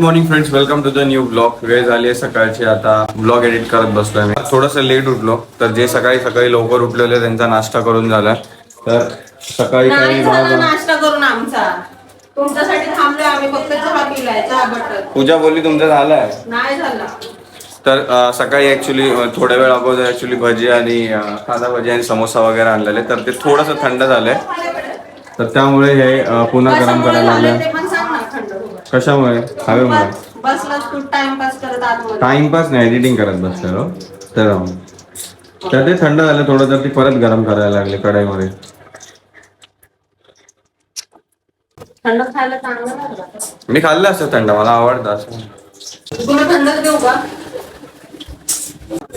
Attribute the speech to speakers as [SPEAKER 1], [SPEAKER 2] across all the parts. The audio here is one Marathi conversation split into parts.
[SPEAKER 1] Morning friends welcome to the new blog वेळ झाली आहे सकाळची. आता ब्लॉग एडिट करत बसलोय मी. थोडंसं लेट उठलो. तर जे सकाळी सकाळी लवकर उठलेले त्यांचा नाश्ता करून झालाय तर सकाळी
[SPEAKER 2] नाही
[SPEAKER 1] काही
[SPEAKER 2] झाला
[SPEAKER 1] भाव-
[SPEAKER 2] नाश्ता करून आमचा. तुमच्यासाठी थांबलोय आम्ही. फक्त चहा पिलाय. चहा बटर.
[SPEAKER 1] पूजा बोलली तुमचा झालाय?
[SPEAKER 2] नाही झाला.
[SPEAKER 1] तर सकाळी ऍक्च्युली थोड्या वेळ अगोदर ऍक्च्युली भजी आणि कांदा भजी आणि समोसा वगैरे आणलेले. तर ते थोडंसं थंड झालंय. तर त्यामुळे हे पुन्हा गरम करायला लागलं कशामुळे? हवेमुळे
[SPEAKER 2] बस- बसलास तू टाइमपास करत आतमध्ये.
[SPEAKER 1] टाइमपास नाही एडिटिंग करत बसलेलो तर तर ते थंड झालं थोडं तर ती परत गरम करायला लागले कढईमध्ये.
[SPEAKER 2] थंड खायला चांगलं लागलं
[SPEAKER 1] मी खाल्लं असं थंड मला आवडतं असं.
[SPEAKER 2] तुला थंडच देऊ का?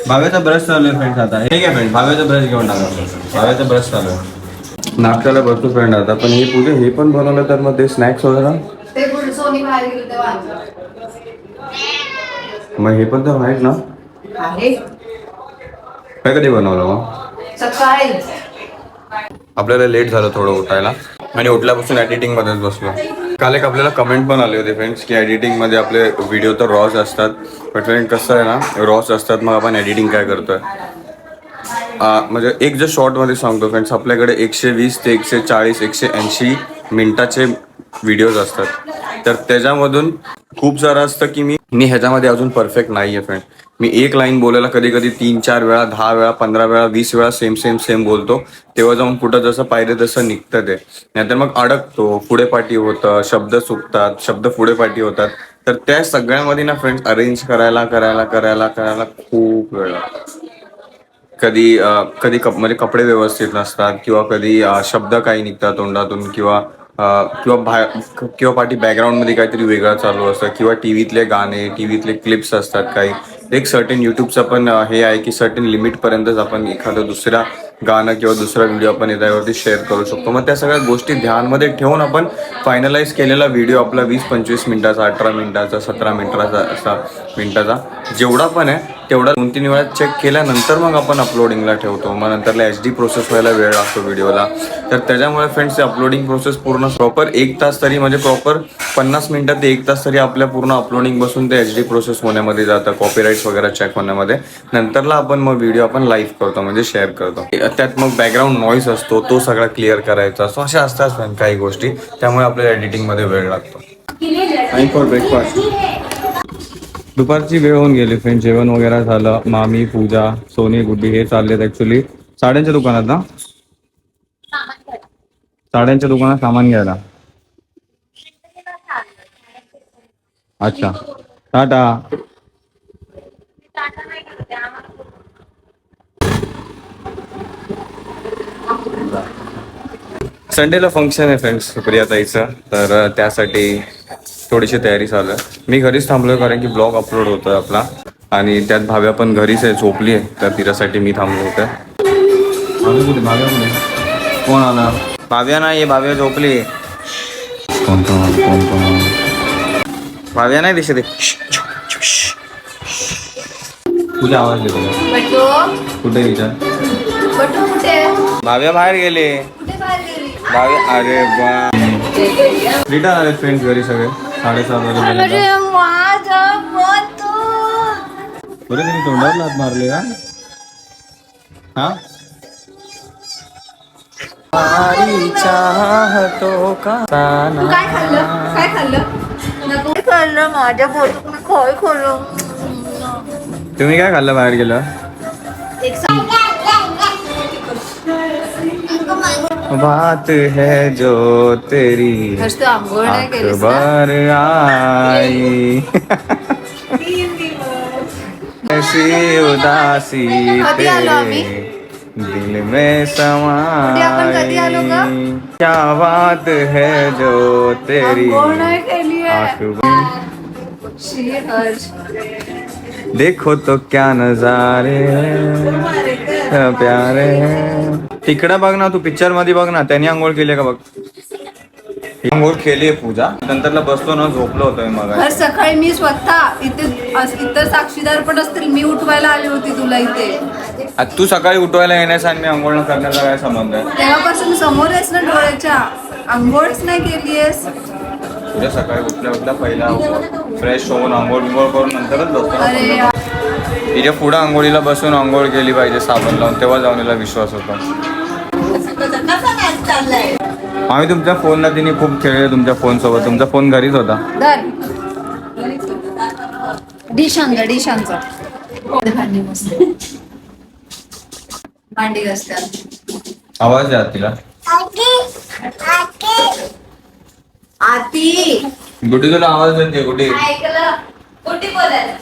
[SPEAKER 1] भाव्याचा ब्रश चालू आहे फ्रेंड्स आता. हे घ्या फ्रेंड भाव्याचा ब्रश घेऊन टाका. भाव्याचा ब्रश चालू आहे. नाश्त्याला भरपूर फ्रेंड आता पण हे पूजे हे पण बनवलं तर मग ते स्नॅक्स वगैरे?
[SPEAKER 2] सोनी बाहेर गेली तेव्हा.
[SPEAKER 1] मग हे पण तर माहीत ना?
[SPEAKER 2] आहे.
[SPEAKER 1] काय कधी बनवलं मग?
[SPEAKER 2] सकाळी.
[SPEAKER 1] आपल्याला लेट झालं थोडं उठायला. आणि उठल्यापासून एडिटिंग मध्येच बसलो. काल एक आपल्याला कमेंट पण आले होते फ्रेंड्स की एडिटिंगमध्ये आपले व्हिडिओ तर रॉस असतात. पण फ्रेंड कसं आहे ना रॉस असतात मग आपण एडिटिंग काय करतोय? म्हणजे एक जर शॉर्टमध्ये सांगतो फ्रेंड्स आपल्याकडे एकशे वीस ते एकशे चाळीस एकशे ऐंशी मिनिटाचे व्हिडिओज असतात. तर त्याच्यामधून खूप सारं असतं की मी मी ह्याच्यामध्ये अजून परफेक्ट नाही आहे फ्रेंड मी एक लाईन बोलायला कधी कधी तीन चार वेळा दहा वेळा पंधरा वेळा वीस वेळा सेम सेम सेम बोलतो. तेव्हा जाऊन कुठं जसं पाहिजे तसं निघतं ते. नाहीतर मग अडकतो. पुढे पाठी होतं शब्द चुकतात शब्द पुढे पाठी होतात. तर त्या सगळ्यामध्ये ना फ्रेंड्स अरेंज करायला करायला करायला करायला खूप वेळ लागतो. कधी कधी कप म्हणजे कपडे व्यवस्थित नसतात किंवा कधी शब्द काही निघतात तोंडातून किंवा किंवा बाहेर किंवा पाठी बॅकग्राऊंडमध्ये काहीतरी वेगळं चालू असतं किंवा टी व्हीतले गाणे टी व्हीतले क्लिप्स असतात काही. एक सर्टन युट्यूबचं पण हे आहे की सर्टन लिमिटपर्यंतच आपण एखादं दुसरा गाणं किंवा दुसरा व्हिडिओ आपण याच्यावरती शेअर करू शकतो. मग त्या सगळ्या गोष्टी ध्यानमध्ये ठेवून आपण फायनलाइज केलेला व्हिडिओ आपला वीस पंचवीस मिनिटाचा अठरा मिनिटाचा सतरा मिनिटाचा असा मिनिटाचा जेवढा पण आहे तेवढा दोन तीन वेळा चेक केल्यानंतर मग आपण अपलोडिंगला ठेवतो. मग नंतरला एच डी प्रोसेस व्हायला वेळ लागतो व्हिडिओला तर त्याच्यामुळे फ्रेंड्स अपलोडिंग प्रोसेस पूर्ण प्रॉपर एक तास तरी म्हणजे प्रॉपर पन्नास मिनिटात ते एक तास तरी आपल्या पूर्ण अपलोडिंग बसून ते एच डी प्रोसेस होण्यामध्ये जातं. कॉपीराईट्स वगैरे चेक होण्यामध्ये. नंतरला आपण मग व्हिडिओ आपण लाईव्ह करतो म्हणजे शेअर करतो. त्यात मग बॅकग्राऊंड नॉईस असतो तो सगळा क्लिअर करायचा असतो. अशा असतात काही गोष्टी. त्यामुळे आपल्याला एडिटिंगमध्ये वेळ लागतो. फॉर ब्रेकफास्ट दुपारची वेळ होऊन गेली फ्रेंड जेवण वगैरे झालं मामी पूजा सोनी गुड्डी हे चाललेत ऍक्च्युली साड्यांच्या दुकानात ना? साड्यांच्या दुकानात सामान घ्यायला. अच्छा. टाटा. संडेला फंक्शन आहे फ्रेंड्स सुप्रियाताईचं. तर त्यासाठी थोडीशी तयारी चालू आहे. मी घरीच थांबलोय कारण की ब्लॉग अपलोड होतोय आपला. आणि त्यात भाव्या पण घरीच आहे झोपली आहे. तर तिच्यासाठी मी थांबलो होतं. कोण आला? भाव्या नाही भाव्या झोपली कोण कोण? भाव्या नाही दिसत आहे. तुझा आवाज येतो कुठे विचार भाव्या बाहेर गेले.
[SPEAKER 2] कुठे बाहेर गेली?
[SPEAKER 1] भाव्या अरे बा. रिटर्न आले फ्रेंड्स घरी सगळे. साडेसात वाजे बरं त्यांनी तोंडावर लात मारले का हा? चाहतो का?
[SPEAKER 2] तू काय खाल्लं? काय खाल्लं? नको काय खाल्लं? माझ्या पोटात मी काय खाल्लं?
[SPEAKER 1] तुम्ही काय खाल्लं बाहेर गेलं? बात है जो तेरी
[SPEAKER 2] हर्ष आंघोळ नाही केलीस ना?
[SPEAKER 1] अखबार आई ऐसी उदासी
[SPEAKER 2] कधी आलो आम्ही?
[SPEAKER 1] तेरे दिल में
[SPEAKER 2] कुठे आपण कधी आलो ग?
[SPEAKER 1] समाई क्या बात है जो तेरी
[SPEAKER 2] आंघोळ नाही केली
[SPEAKER 1] अखबार
[SPEAKER 2] श्री हर्ष
[SPEAKER 1] देखो तो क्या नजारे प्यारे. तिकडं बघ ना तू पिक्चरमध्ये बघ ना त्यांनी आंघोळ केली का बघ? आंघोळ केली आहे पूजा. नंतरला बसलो ना झोपलो होतो मग
[SPEAKER 2] सकाळी मी स्वतः इथे इतर साक्षीदार पण असतील मी उठवायला आली होती तुला इथे.
[SPEAKER 1] तू सकाळी उठवायला येण्याचा आणि मी आंघोळ न करण्याचा काय संबंध आहे?
[SPEAKER 2] तेव्हापासून समोर आहेस ना डोळ्याच्या. आंघोळच नाही केली आहेस.
[SPEAKER 1] उद्या सकाळी उठल्या उठल्या पहिला फ्रेश होऊन आंघोळ बिंघोळ करून नंतरच बसतो
[SPEAKER 2] अरे
[SPEAKER 1] पुढं. आंघोळीला बसून आंघोळ केली पाहिजे साबण लावून तेव्हा जाऊन हिला विश्वास होता. आम्ही तुमच्या फोनला तिने खूप खेळले तुमच्या फोन सोबत. तुमचा फोन घरीच होता. आवाज द्या तिला
[SPEAKER 2] आती
[SPEAKER 1] गुड्डी तुला आवाज देते गुड्डी.
[SPEAKER 2] ऐकलं. कुठे बोलायला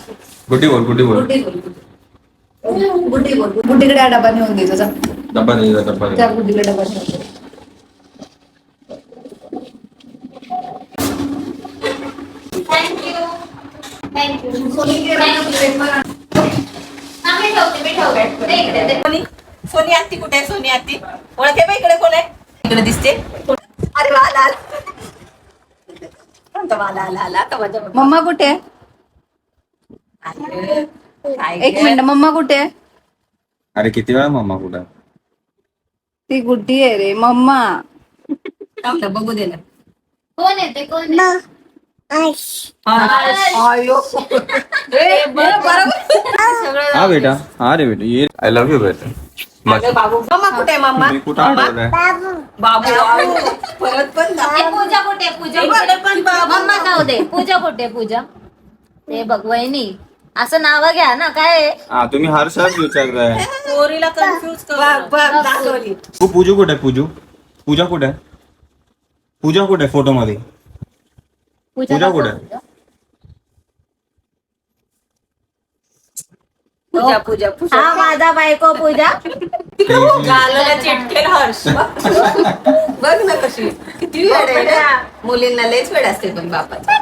[SPEAKER 1] गुड्डी बोल गुड्डी बोल.
[SPEAKER 2] गुड्डी बोल गुड्डी बोल. गुड्डीकडे हा डबा नेऊन दे तुझा.
[SPEAKER 1] डब्बा दे हिला, डब्बा दे
[SPEAKER 2] त्या गुड्डीकडे डबा नेऊन दे.
[SPEAKER 3] सोनी सोनी आत्ती कुठे आहे? सोनी आत्ती. ओळखे बा इकडे कोण आहे? इकडे दिसते. अरे वा लाल. आला
[SPEAKER 2] मम्मा कुठे? आहे
[SPEAKER 3] अरे, काय
[SPEAKER 2] एक
[SPEAKER 3] ग?
[SPEAKER 2] मिनिट मम्मा कुठे? आहे
[SPEAKER 1] अरे किती वेळा मामा कुठं?
[SPEAKER 2] ती गुड्डी आहे रे मम्मा.
[SPEAKER 3] थांब ना, बघू दे ना.
[SPEAKER 4] कोण येते कोण
[SPEAKER 3] आयो. ए, बरं, बरोबर.
[SPEAKER 1] हा बेटा. हा रे बेटा. ये. आय लव्ह यू बेटा. बस
[SPEAKER 3] अगं बाबू. मम्मा कुठे आहे मम्मा?
[SPEAKER 1] तुम्ही कुठं आठवलंय?
[SPEAKER 3] बाबू बाबू. परत पण जा.
[SPEAKER 4] पूजा कुठे पूजा
[SPEAKER 3] इकडे पण बाबू.
[SPEAKER 4] मम्मा जाऊ दे. पूजा कुठे पूजा? ते बघ वहिनी. असं नाव घ्या ना. काय आहे?
[SPEAKER 1] हा तुम्ही हर्षच विचारताय.
[SPEAKER 3] पोरीला कन्फ्युज बघ बघ दाखवली.
[SPEAKER 1] तू पूजू कुठे आहे पूजू? पूजा कुठे आहे? पूजा कुठे फोटो मध्ये पूजा
[SPEAKER 4] दाखव.
[SPEAKER 1] कुठे?
[SPEAKER 4] पूजा.
[SPEAKER 3] पूजा पूजा पूजा.
[SPEAKER 4] हा माझा बायको पूजा.
[SPEAKER 3] गालाला चिटकेल हर्ष. बघ ना कशी. किती वेळ आहे ना मुलींना लयच वेळ असते पण बापाचा.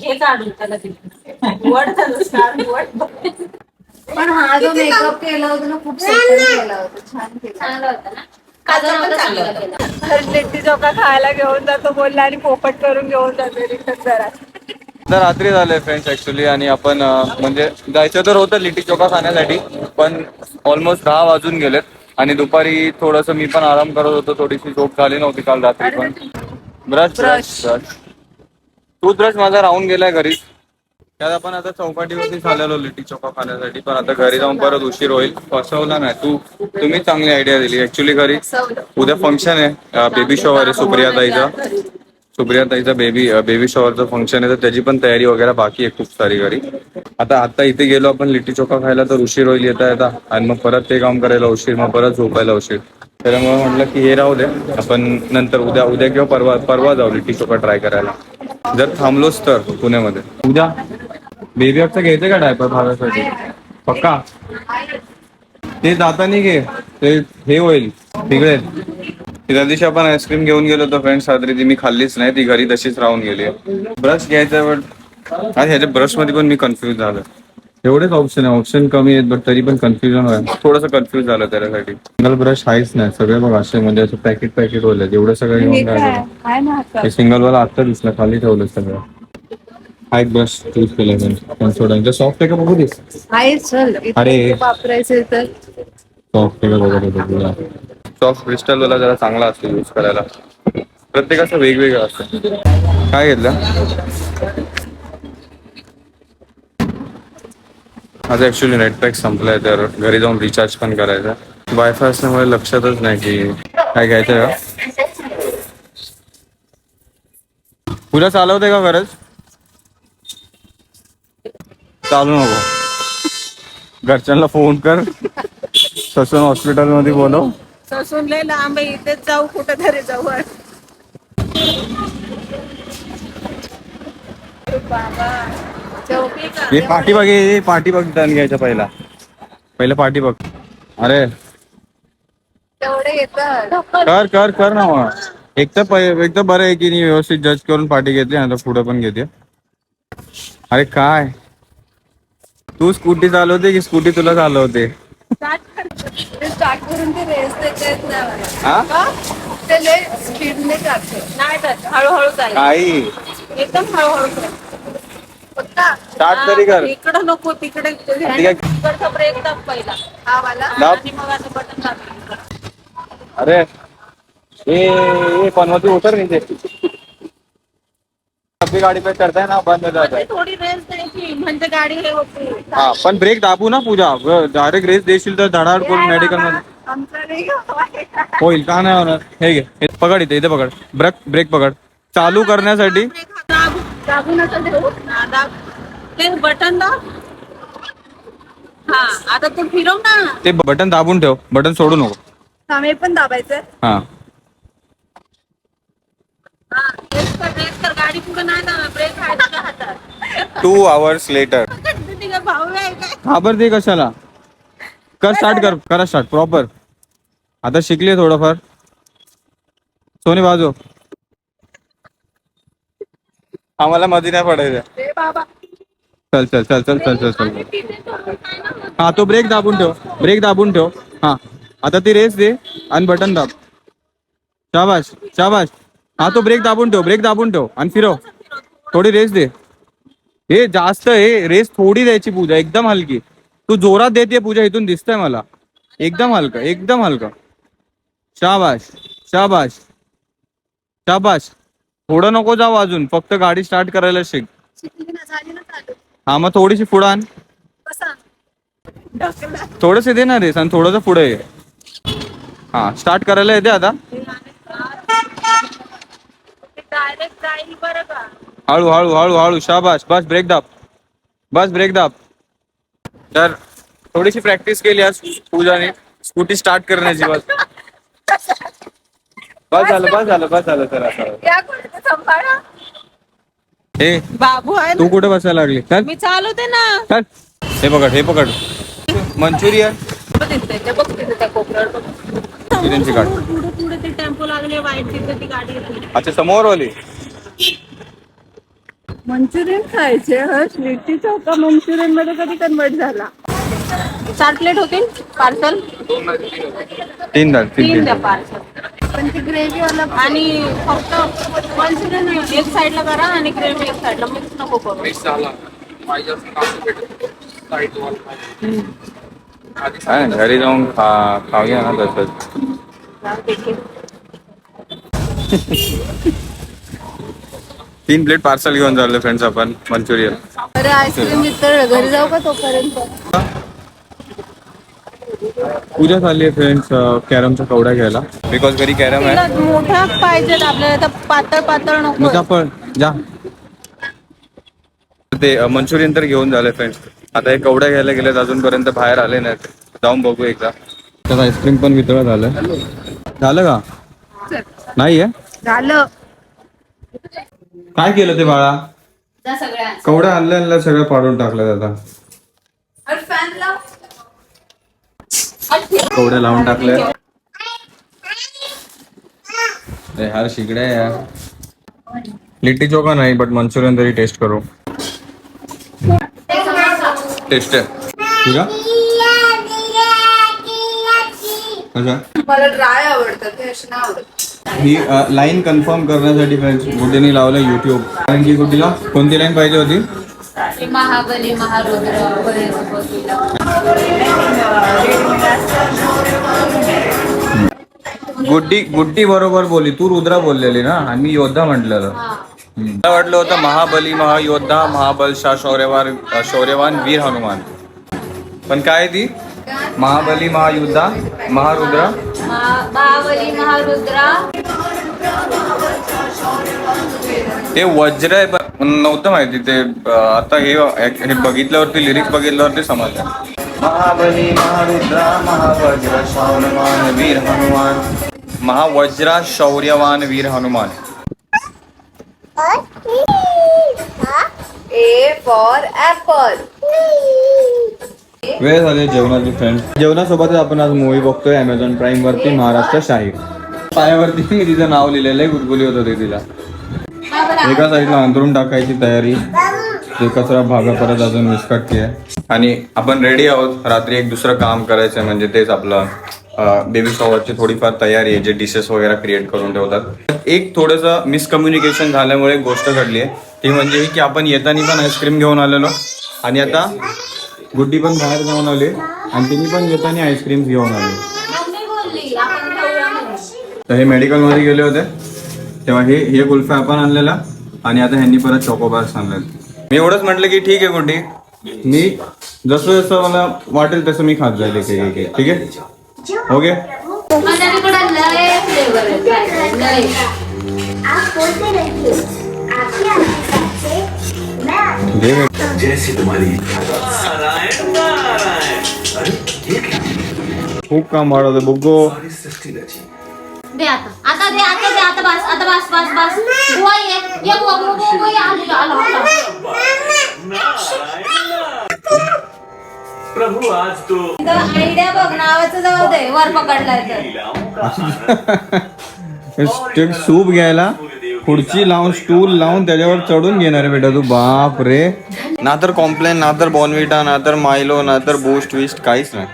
[SPEAKER 3] हे काढून त्याला तिथे. वड झालं स्टार वड.
[SPEAKER 2] पण हा जो मेकअप केला होता ना खूप सेटल केला होता. छान केला
[SPEAKER 4] चांगलं होतं ना.
[SPEAKER 3] पण चांगलं.
[SPEAKER 4] केलं
[SPEAKER 5] लिट्टी चोखा खायला घेऊन जातो बोलला आणि पोपट करून घेऊन जातो रिटर्न जरा
[SPEAKER 1] तर रात्री झालंय फ्रेंड्स ऍक्च्युली आणि आपण अं, म्हणजे जायचं तर होतं लिट्टी चोखा खाण्यासाठी पण ऑलमोस्ट दहा वाजून गेलेत. आणि दुपारी थोडस मी पण आराम करत होतो थोडीशी झोप झाली नव्हती काल रात्री पण. ब्रश ब्रश ब्रश टूथब्रश माझा राहून गेलाय घरी त्यात आपण आता चौपाटीवरती झालेलो लिट्टी चोखा खाण्यासाठी. पण आता घरी जाऊन परत उशीर होईल. फसवला नाही. तू तुम्ही चांगली आयडिया दिली. ऍक्च्युली घरी उद्या फंक्शन आहे. बेबी शॉवर आहे सुप्रिया ताईचा सुप्रिया ताईचा बेबी बेबी शॉवरचं फंक्शन आहे. तर त्याची पण तयारी वगैरे बाकी आहे खूप सारी घरी. आता आता इथे गेलो आपण लिट्टी चोखा खायला तर उशीर होईल येता येता. आणि मग परत ते काम करायला उशीर. मग परत झोपायला उशीर. त्याच्यामुळे म्हटलं की हे राहू दे. आपण नंतर उद्या उद्या किंवा परवा परवा जाऊ लिट्टी चोखा ट्राय करायला. जर थांबलोच तर पुण्यामध्ये. उद्या? बेबी आता घ्यायचं का डायपर भावासाठी पक्का? ते जातानी घे. ते हे होईल. बिघडेल त्या दिवशी आपण आईस्क्रीम घेऊन गेलो होतो फ्रेंड्स रात्री ती मी खाल्लीच नाही. ती घरी तशीच राहून गेली. ब्रश घ्यायचा आणि ह्याच्या ब्रशमध्ये पण मी कन्फ्युज झालो. एवढेच ऑप्शन आहे. ऑप्शन कमी आहेत बट तरी पण कन्फ्युजन आहे थोडंसं कन्फ्युज झालं त्याच्यासाठी. सिंगल ब्रश आहेच नाही. सगळे बघ असे म्हणजे असं पॅकेट पॅकेट होले एवढं सगळं घेऊन हे सिंगल वाला आता दिसलं. खाली ठेवलं सगळं. हा एक ब्रश चूज केला सोडा. सॉफ्ट आहे का बघू दे?
[SPEAKER 2] आहे चल. इथे
[SPEAKER 1] अरे.
[SPEAKER 2] वापरायचे तर?
[SPEAKER 1] सॉफ्ट आहे का बघू दे सॉफ्ट क्रिस्टल वाला जरा चांगला असतो यूज करायला. प्रत्येकाचं वेगवेगळं असतं. काय घेतलं? माझं ॲक्च्युली नेटपॅक संपलाय तर घरी जाऊन रिचार्ज पण करायचं वायफाय असल्यामुळे लक्षातच नाही की काय घ्यायचं का हो. तुला चालवते का खरंच चालू नको. घरच्यांना फोन कर. ससून हॉस्पिटलमध्ये बोलव.
[SPEAKER 5] ससून लय लांब इथेच जाऊ कुठं तरी जाऊ बाबा.
[SPEAKER 1] हे पाठी बघ हे पाठी बघ टर्न घ्यायचा पहिला. पहिलं पाठी बघ. अरे. कर कर कर ना मग. एक तर एक तर बरं आहे की नाही व्यवस्थित जज करून पाठी घेतली आणि पुढे पण घेते अरे काय? तू स्कूटी चालवते की स्कूटी तुला चालवते. हा? काही?
[SPEAKER 5] एकदम हळूहळू कर.
[SPEAKER 1] स्टार्ट तरी कर.
[SPEAKER 5] इकडं नको तिकडे. ब्रेक दाब पहिला.
[SPEAKER 2] हा
[SPEAKER 1] दाब.
[SPEAKER 5] आणि मग असं बटन दाब.
[SPEAKER 1] अरे ये ये पनवती उतर नीचे. अपनी गाड़ी पे चढ़ता है ना बंद हो जाता है
[SPEAKER 5] थोडी रेस्ट द्यायची म्हणजे गाडी हे होती.
[SPEAKER 1] हा पण ब्रेक दाबू ना पूजा. डायरेक्ट रेस देशील तर धडाड करून मेडिकल मध्ये.
[SPEAKER 5] आमचं नाही.
[SPEAKER 1] होईल का नाही होणार? हे घे हे पकड इथे इथे पकड. ब्रेक ब्रेक पकड. चालू करण्यासाठी
[SPEAKER 5] दाबू दाबू नका देऊ? हा, दाब. ते बटन दाब. हा आता तू फिरव ना.
[SPEAKER 1] ते बटन दाबून ठेव. बटन सोडू नको.
[SPEAKER 2] पण दाबायचं
[SPEAKER 1] हा.
[SPEAKER 5] हा रेस्ट कर रेस्ट कर गाडी पुढे नाही जाणार. ब्रेक आहे तुझ्या हातात.
[SPEAKER 1] टू आवर्स लेटर
[SPEAKER 5] तुझी काय भाऊ आहे काय?
[SPEAKER 1] घाबर दे कशाला. कर स्टार्ट कर. करा स्टार्ट प्रॉपर आता शिकले थोडंफार. सोनी बाजू. आम्हाला मध्ये नाही पडायचं.
[SPEAKER 5] रे बाबा.
[SPEAKER 1] चल चल चल चल चल चल चल.
[SPEAKER 5] तिथे तो काय ना
[SPEAKER 1] हा तो ब्रेक दाबून ठेव. ब्रेक दाबून ठेव. हा. आता ती रेस दे आणि बटन दाब. शाबाश शाबाश हा तो ब्रेक दाबून ठेव ब्रेक दाबून ठेव आणि फिरव. थोडी रेस दे. हे जास्त हे रेस थोडी द्यायची पूजा एकदम हलकी. तू जोरात देते पूजा इथून दिसतंय मला. एकदम हलका एकदम हलका. शाबाश शाबाश शाबाश थोडं नको जाऊ अजून फक्त गाडी स्टार्ट करायला शिक.
[SPEAKER 2] शिकली ना झाली ना चालू
[SPEAKER 1] हा मग थोडीशी पुढं आण.
[SPEAKER 2] बसा
[SPEAKER 1] थोडस दे ना रेस आणि थोडस पुढे ये. हा स्टार्ट करायला येते आता.
[SPEAKER 5] डायरेक्ट जाईल बरं का
[SPEAKER 1] हळू हळू हळू हळू शाबाश बस ब्रेक दाब. बस ब्रेक दाब. तर थोडीशी प्रॅक्टिस केली आज पूजाने. स्कूटी स्टार्ट करण्याची बस. बस झालं बस झालं बस झालं तर असं.
[SPEAKER 5] या कुठे सांभाळा.
[SPEAKER 1] हे
[SPEAKER 5] बाबू आहे
[SPEAKER 1] तू कुठे बसायला लागली? चल.
[SPEAKER 5] मी चालवते ना.
[SPEAKER 1] चल. हे पकड हे पकड. मंचुरियन?
[SPEAKER 5] दिसतंय ते बघ तिथे त्या कोपऱ्यावर बघ.
[SPEAKER 1] मंचुरियनची गाडी
[SPEAKER 5] पुढे पुढे ते टेम्पो लागले वाईट तिथे ती गाडी येते
[SPEAKER 1] अच्छा समोर वाली
[SPEAKER 2] मंचुरियन खायचे हर्ष लिट्टी चौका मंचुरियनमध्ये कधी कन्वर्ट झाला?
[SPEAKER 5] चार प्लेट होतील? पार्सल?
[SPEAKER 1] तीन दाल तीन
[SPEAKER 5] तीन द्या पार्सल.
[SPEAKER 2] पण ती ग्रेव्ही वाला
[SPEAKER 5] आणि फक्त मंचुरियन एक साईडला करा आणि ग्रेव्ही एक साईडला मिक्स नको करू.
[SPEAKER 1] काय घरी जाऊन खा खाऊया ना तसंच. तीन प्लेट पार्सल घेऊन चाललो फ्रेंड्स आपण मंचुरियन.
[SPEAKER 2] अरे आईस्क्रीम घरी जाऊ का तोपर्यंत?
[SPEAKER 1] पूजा चालली आहे फ्रेंड्स कॅरमच्या कवड्या घ्यायला. बिकॉज घरी कॅरम आहे.
[SPEAKER 5] तिला मोठ्या पाहिजेत आपल्याला तर पातळ पातळ
[SPEAKER 1] मग
[SPEAKER 5] नको
[SPEAKER 1] आपण जा. ते मंचुरियन तर घेऊन झाले फ्रेंड्स आता हे कवड्या घ्यायला गेलेत अजूनपर्यंत बाहेर आले नाहीत. जाऊन बघू एकदा. त्यात आईस्क्रीम पण वितळा झालं झालं का? नाही आहे?
[SPEAKER 2] झालं.
[SPEAKER 1] काय केलं ते बाळा?
[SPEAKER 4] जा सगळ्या.
[SPEAKER 1] कवड्या आणल्या आणल्या सगळं पाडून टाकलं आता
[SPEAKER 2] अरे फॅन लाव.
[SPEAKER 1] कवड्या लावून टाकल्या. अरे हार शिकड्या यार. लिट्टी चोखा नाही बट मंचुरियन तरी टेस्ट करू. टेस्ट आहे. तुझा? कशा
[SPEAKER 2] मला ड्राय आवडतात ते असे नाही आवडत.
[SPEAKER 1] ही लाईन कन्फर्म करण्यासाठी फ्रेंड्स गुड्डीने लावलं युट्यूब कारण की गुड्डीला कोणती लाईन पाहिजे होती?
[SPEAKER 4] महाबली महारुद्र.
[SPEAKER 1] गुड्डी गुड्डी बरोबर बोलली. तू रुद्रा बोललेली ना? आणि मी योद्धा म्हटलेलं. मला वाटलं होतं महाबली महायोद्धा महाबलशाह शौर्यवान शौर्यवान वीर हनुमान. पण काय ती? महाबली महायुद्धा महारुद्रा.
[SPEAKER 4] महा- महाबली महारुद्रा.
[SPEAKER 1] ते वज्र आहे नव्हतं माहिती ते आता हे हे बघितल्यावरती लिरिक्स बघितल्यावरती समजलं. महाबली महारुद्रा महावज्र शौर्यवान वीर हनुमान. महावज्रा शौर्यवान वीर हनुमान.
[SPEAKER 2] ए फॉर ऍपल
[SPEAKER 1] वेळ झाली जेवणाची फ्रेंड जेवणासोबतच आपण आज मूवी बघतोय अमेझॉन प्राईम वरती महाराष्ट्र शाहीर. पायावरती मी तिचं नाव लिहिलेलं आहे गुलगुली होत होते तिला. एका साईडला अंतरून टाकायची तयारी. ते कचरा भागा परत अजून विस्कटते आणि आपण रेडी आहोत. रात्री एक दुसरं काम करायचं म्हणजे तेच आपलं बेबी शॉवरची थोडीफार तयारी आहे जे डिशेस वगैरे क्रिएट करून ठेवतात. एक थोडंसं मिसकम्युनिकेशन झाल्यामुळे एक गोष्ट घडली आहे. ती म्हणजे की आपण येताना पण आईस्क्रीम घेऊन आलेलो. आणि आता गुड्डी पण बाहेर जाऊन आली. आणि तिने पण येताना आईस्क्रीम घेऊन आली
[SPEAKER 4] मम्मी बोलली आपण खाऊया म्हणून.
[SPEAKER 1] तर हे मेडिकलमध्ये गेले होते. तेव्हा हे हे कुल्फ्या आपण आणलेला आणि आता ह्यांनी परत चॉकोबार्स आणले मी एवढंच म्हटलं की ठीक आहे गुड्डी. मी जसं जसं मला वाटेल तसं मी खात जाईल एक एक एक ठीक आहे? ओके.
[SPEAKER 6] आप बोलते रहिए आपके आशीर्वाद से मैं.
[SPEAKER 7] जैसे तुम्हारी
[SPEAKER 1] खूप काम वाढवतं
[SPEAKER 7] सृष्टि रची.
[SPEAKER 4] दे आता. आता दे आता दे आता बस आता बस बस बस. बुवा ये ये बुवा बुवा बुवा बुवा, ये आलो आलो आलो
[SPEAKER 7] प्रभु आज तो
[SPEAKER 4] आयडिया बघ नावाचं जाऊ दे वर पकडलाय तर.
[SPEAKER 1] सूप घ्यायला खुर्ची लावून स्टूल लावून त्याच्यावर चढून घेणार आहे बेटा तू. बाप रे ना तर कॉम्प्लेन ना तर बॉर्नविटा ना तर मायलो ना तर बूस्ट विस्ट काहीच नाही.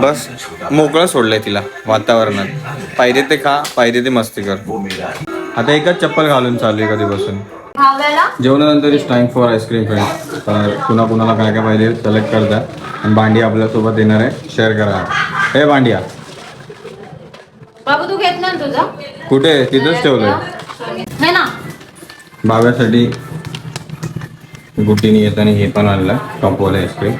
[SPEAKER 1] बस मोकळं सोडलंय तिला वातावरणात. पाहिजे ते खा पाहिजे ते मस्ती कर. आता एकच चप्पल घालून चालू आहे कधीपासून. जेवणानंतर is time for ice cream friend तर कुणा कुणाला काय काय पाहिजे सिलेक्ट करता. आणि भांडी आपल्यासोबत येणार आहे. शेअर करा. हे भांडिया.
[SPEAKER 4] बाबू तू घेतला ना तुझा?
[SPEAKER 1] कुठे तिथंच ठेवलंय. बाब्यासाठी गुटीने येताना हे पण आणलं. टॉपवाला आईस्क्रीम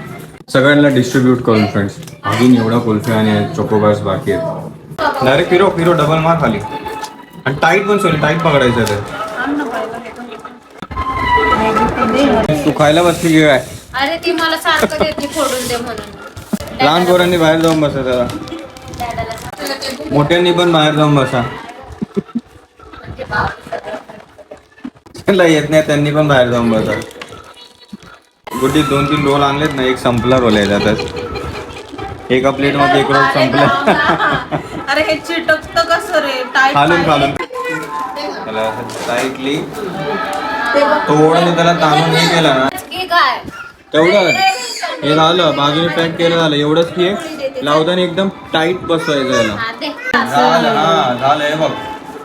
[SPEAKER 1] सगळ्यांना डिस्ट्रीब्यूट करून फ्रेंड्स अजून एवढा कुल्फी आणि चोकोबार्स बाकी आहेत. डायरेक्ट फिरो फिरो डबल मार खाली. आणि टाईट पण सोनी टाईट पकडायचं ते. तू खायला बसली की काय?
[SPEAKER 4] अरे ती मला सारखं देते फोडून दे म्हणून.
[SPEAKER 1] लहान पोरांनी बाहेर जाऊन बसा त्याला. मोठ्यांनी पण बाहेर जाऊन बसा. येत नाही त्यांनी पण बाहेर जाऊन बसा. गुड्डी दोन तीन रोल आणलेत ना एक संपला रोल आहे त्यातच एका प्लेटमध्ये एक रोल संपला.
[SPEAKER 5] अरे हे चिटकत कसं रे? टाईट
[SPEAKER 1] खालून खालून. त्याला टाईटली थोडं त्याला ताणून हे केलं ना.
[SPEAKER 4] की काय
[SPEAKER 1] तेवढं हे झालं बाजूने पॅक केलं झालं. एवढंच की लावताना एकदम टाईट बसवायचं याला.
[SPEAKER 4] हा, दे.
[SPEAKER 1] झालं हा झालं हे बघ.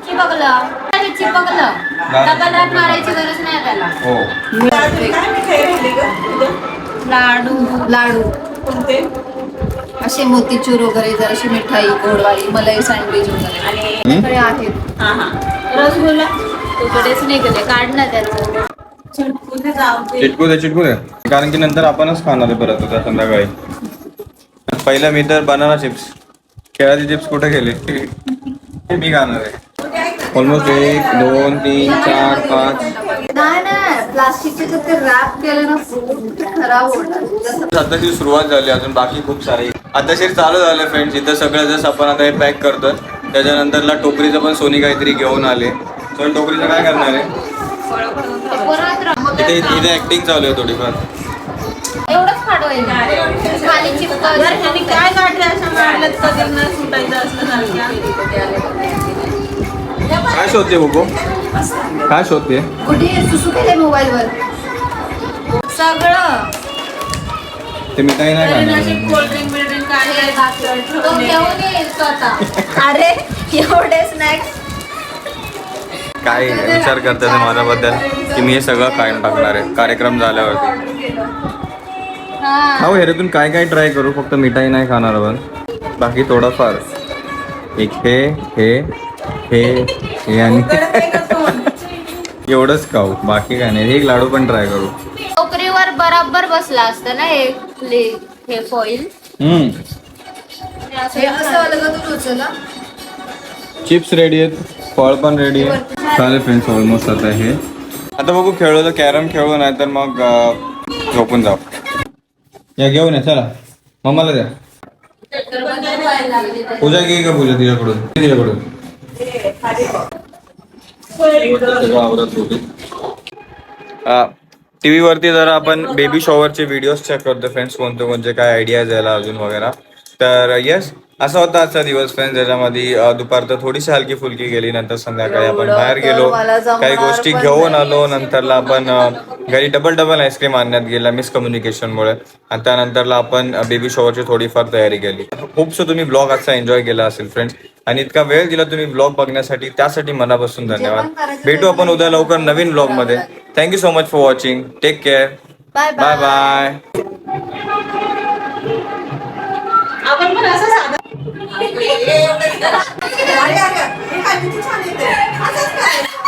[SPEAKER 4] चिपकलं. अरे चिपकलं. डबल रात मारायची गरज नाही त्याला.
[SPEAKER 1] हो.
[SPEAKER 2] लाडू लाडू.
[SPEAKER 5] कोणते?
[SPEAKER 2] असे मोतीचूर वगैरे जराशी मिठाई गोडवाळी मलाई सँडविच वगैरे. आणि सगळे आहेत.
[SPEAKER 5] हा हा.
[SPEAKER 4] रसगुल्ला. तुकडेच निघले. काढ ना त्याचं.
[SPEAKER 5] कुठे जाऊ दे.
[SPEAKER 1] चिटकू दे चिटकू दे कारण की नंतर आपणच खाणार आहे परत उद्या संध्याकाळी. पहिला मी तर बनाना चिप्स. केळाचे चिप्स कुठे गेले? हे मी खाणार आहे. ऑलमोस्ट एक दोन तीन चार पाच.
[SPEAKER 2] नाही नाही प्लास्टिकचे जर ते रॅप केलं ना फ्रूट खराब जसं
[SPEAKER 1] आताची सुरुवात झाली अजून बाकी खूप सारे. आता शेर चालू झालं फ्रेंड्स इथं सगळं जसं आपण आता हे पॅक करतोय त्याच्यानंतरला टोकरीचं पण सोनी काहीतरी घेऊन आले. तर टोकरीचं काय करणार आहे? इथे इथे ऍक्टिंग चालू आहे थोडीफार.
[SPEAKER 4] एवढंच
[SPEAKER 5] काय काढले कधी सुटायचं असलं
[SPEAKER 1] काय शोधते बुको? काय शोधते?
[SPEAKER 2] कुठे? सुसू केले मोबाईलवर.
[SPEAKER 4] सगळं.
[SPEAKER 1] ते मिठाई नाही खाणार
[SPEAKER 5] कोल्ड्रिंक बिल्ड्रिंक काय
[SPEAKER 4] तो घेऊन येईल स्वतः
[SPEAKER 3] अरे एवढे स्नॅक्स
[SPEAKER 1] काय विचार करतात माझ्याबद्दल की मी हे सगळं खाऊन टाकणार आहे. कार्यक्रम झाल्यावरती.
[SPEAKER 4] हा.
[SPEAKER 1] ह्याच्यातून काय काय ट्राय करू? फक्त मिठाई नाही खाणार आपण. बाकी थोडंफार. एक हे हे हे हे आणि एवढंच खाऊ. बाकी काय नाही. एक लाडू पण ट्राय करू.
[SPEAKER 4] टोकरीवर बराबर बसला असतं ना हे ले- हे फॉईल
[SPEAKER 1] हम्म.
[SPEAKER 2] हे
[SPEAKER 1] चिप्स रेडी आहेत. फळ पण रेडी आहे. चालेल फ्रेंड्स ऑलमोस्ट आता हे. आता बघू खेळलो तर कॅरम खेळू नाही तर मग झोपून जाऊ. या घेऊन या. चला. मम्माला द्या. पूजा घे का पूजा तिच्याकडून. तिच्याकडून. टीव्ही वरती जरा आपण बेबी शॉवरचे व्हिडिओज चेक करतो फ्रेंड्स कोणते कोणते काय आयडियाज यायला अजून वगैरे. तर येस असा होता आजचा दिवस फ्रेंड्स ज्याच्यामध्ये दुपार तर थोडीशी हलकी फुलकी गेली नंतर संध्याकाळी आपण बाहेर गेलो. काही गोष्टी घेऊन. आलो नंतरला आपण घरी डबल डबल आईस्क्रीम आणण्यात गेला मिसकम्युनिकेशनमुळे आणि त्यानंतरला आपण बेबी शॉवरची थोडीफार तयारी केली. खूप सो तुम्ही ब्लॉग आजचा एन्जॉय केला असेल फ्रेंड्स आणि इतका वेळ दिला तुम्ही ब्लॉग बघण्यासाठी त्यासाठी मनापासून धन्यवाद. भेटू आपण उद्या लवकर नवीन ब्लॉगमध्ये. Thank you so much for watching take care
[SPEAKER 2] bye
[SPEAKER 1] bye
[SPEAKER 5] आपण पण असं साधं
[SPEAKER 3] अरे, अरे, अरे, काय किती छान येते